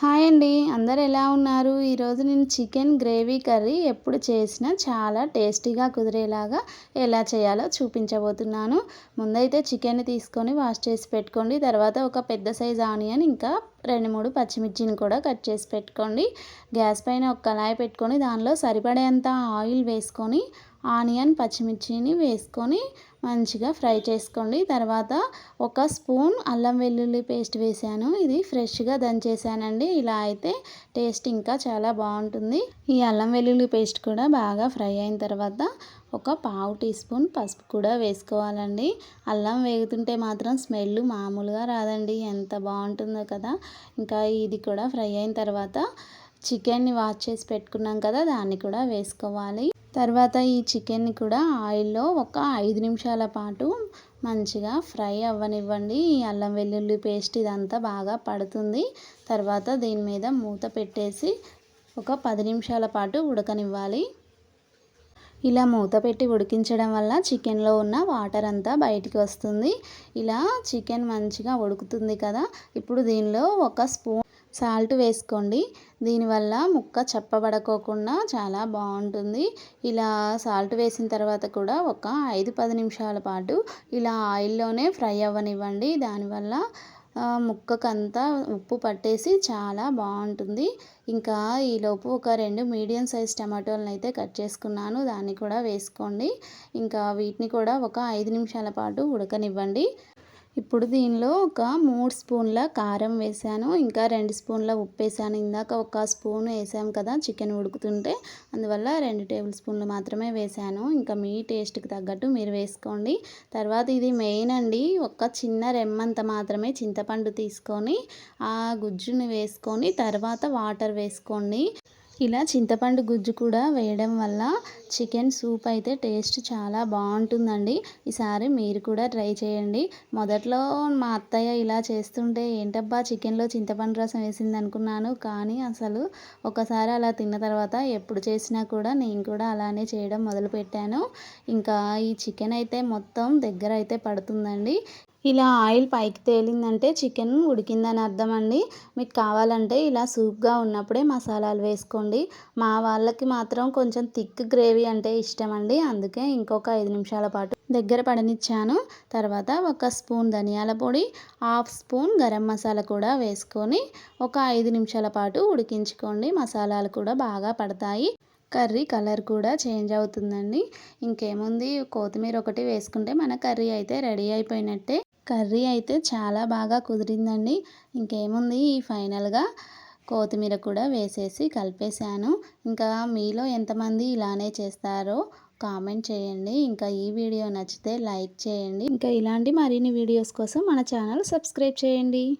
Hi అండి. అందరు ఎలా ఉన్నారు? ఈరోజు నేను చికెన్ గ్రేవీ కర్రీ ఎప్పుడు చేసినా చాలా టేస్టీగా కుదిరేలాగా ఎలా చేయాలో చూపించబోతున్నాను. ముందైతే చికెన్ తీసుకొని వాష్ చేసి పెట్టుకోండి. తర్వాత ఒక పెద్ద సైజ్ ఆనియన్ ఇంకా రెండు మూడు పచ్చిమిర్చిని కూడా కట్ చేసి పెట్టుకోండి. గ్యాస్ పైన ఒక కళాయి పెట్టుకొని దానిలో సరిపడేంత ఆయిల్ వేసుకొని ఆనియన్ పచ్చిమిర్చిని వేసుకొని మంచిగా ఫ్రై చేసుకోండి. తర్వాత ఒక స్పూన్ అల్లం వెల్లుల్లి పేస్ట్ వేసాను. ఇది ఫ్రెష్గా దంచేసానండి. ఇలా అయితే టేస్ట్ ఇంకా చాలా బాగుంటుంది. ఈ అల్లం వెల్లుల్లి పేస్ట్ కూడా బాగా ఫ్రై అయిన తర్వాత ఒక పావు టీ స్పూన్ పసుపు కూడా వేసుకోవాలండి. అల్లం వేగుతుంటే మాత్రం స్మెల్ మామూలుగా రాదండి. ఎంత బాగుంటుందో కదా. ఇంకా ఇది కూడా ఫ్రై అయిన తర్వాత చికెన్ని వాష్ చేసి పెట్టుకున్నాం కదా దాన్ని కూడా వేసుకోవాలి. తర్వాత ఈ చికెన్ని కూడా ఆయిల్లో ఒక ఐదు నిమిషాల పాటు మంచిగా ఫ్రై అవ్వనివ్వండి. ఈ అల్లం వెల్లుల్లి పేస్ట్ ఇదంతా బాగా పడుతుంది. తర్వాత దీని మీద మూత పెట్టేసి ఒక పది నిమిషాల పాటు ఉడకనివ్వాలి. ఇలా మూత పెట్టి ఉడికించడం వల్ల చికెన్లో ఉన్న వాటర్ అంతా బయటికి వస్తుంది. ఇలా చికెన్ మంచిగా ఉడుకుతుంది కదా. ఇప్పుడు దీనిలో ఒక స్పూన్ సాల్ట్ వేసుకోండి. దీనివల్ల ముక్క చప్పబడకోకుండా చాలా బాగుంటుంది. ఇలా సాల్ట్ వేసిన తర్వాత కూడా ఒక ఐదు పది నిమిషాల పాటు ఇలా ఆయిల్లోనే ఫ్రై అవ్వనివ్వండి. దానివల్ల ముక్కకంతా ఉప్పు పట్టేసి చాలా బాగుంటుంది. ఇంకా ఈలోపు ఒక రెండు మీడియం సైజ్ టమాటోలను అయితే కట్ చేసుకున్నాను. దాన్ని కూడా వేసుకోండి. ఇంకా వీటిని కూడా ఒక ఐదు నిమిషాల పాటు ఉడకనివ్వండి. ఇప్పుడు దీనిలో ఒక మూడు స్పూన్ల కారం వేసాను. ఇంకా రెండు స్పూన్ల ఉప్పు వేసాను. ఇందాక ఒక స్పూన్ వేసాం కదా చికెన్ ఉడుకుతుంటే అందువల్ల రెండు టేబుల్ స్పూన్లు మాత్రమే వేసాను. ఇంకా మీ టేస్ట్కి తగ్గట్టు మీరు వేసుకోండి. తర్వాత ఇది మెయిన్ అండి ఒక చిన్న రెమ్మంత మాత్రమే చింతపండు తీసుకొని ఆ గుజ్జుని వేసుకొని తర్వాత వాటర్ వేసుకోండి. ఇలా చింతపండు గుజ్జు కూడా వేయడం వల్ల చికెన్ సూప్ అయితే టేస్ట్ చాలా బాగుంటుందండి. ఈసారి మీరు కూడా ట్రై చేయండి. మొదట్లో మా అత్తయ్య ఇలా చేస్తుంటే ఏంటబ్బా చికెన్లో చింతపండు రసం వేసింది అనుకున్నాను కానీ అసలు ఒకసారి అలా తిన్న తర్వాత ఎప్పుడు చేసినా కూడా నేను కూడా అలానే చేయడం మొదలుపెట్టాను. ఇంకా ఈ చికెన్ అయితే మొత్తం దగ్గర అయితే పడుతుందండి. ఇలా ఆయిల్ పైకి తేలిందంటే చికెన్ ఉడికిందని అర్థం అండి మీకు కావాలంటే ఇలా సూప్గా ఉన్నప్పుడే మసాలాలు వేసుకోండి. మా వాళ్ళకి మాత్రం కొంచెం థిక్ గ్రేవీ అంటే ఇష్టం అండి అందుకే ఇంకొక ఐదు నిమిషాల పాటు దగ్గర పడనిచ్చాను. తర్వాత ఒక స్పూన్ ధనియాల పొడి హాఫ్ స్పూన్ గరం మసాలా కూడా వేసుకొని ఒక ఐదు నిమిషాల పాటు ఉడికించుకోండి. మసాలాలు కూడా బాగా పడతాయి. కర్రీ కలర్ కూడా చేంజ్ అవుతుందండి. ఇంకేముంది? కొత్తిమీర ఒకటి వేసుకుంటే మన కర్రీ అయితే రెడీ అయిపోయినట్టే. కర్రీ అయితే చాలా బాగా కుదిరిందండి. ఇంకేముంది? ఫైనల్గా కొత్తిమీర కూడా వేసేసి కలిపేశాను. ఇంకా మీలో ఎంతమంది ఇలానే చేస్తారో కామెంట్ చేయండి. ఇంకా ఈ వీడియో నచ్చితే లైక్ చేయండి. ఇంకా ఇలాంటి మరిన్ని వీడియోస్ కోసం మన ఛానల్ సబ్స్క్రైబ్ చేయండి.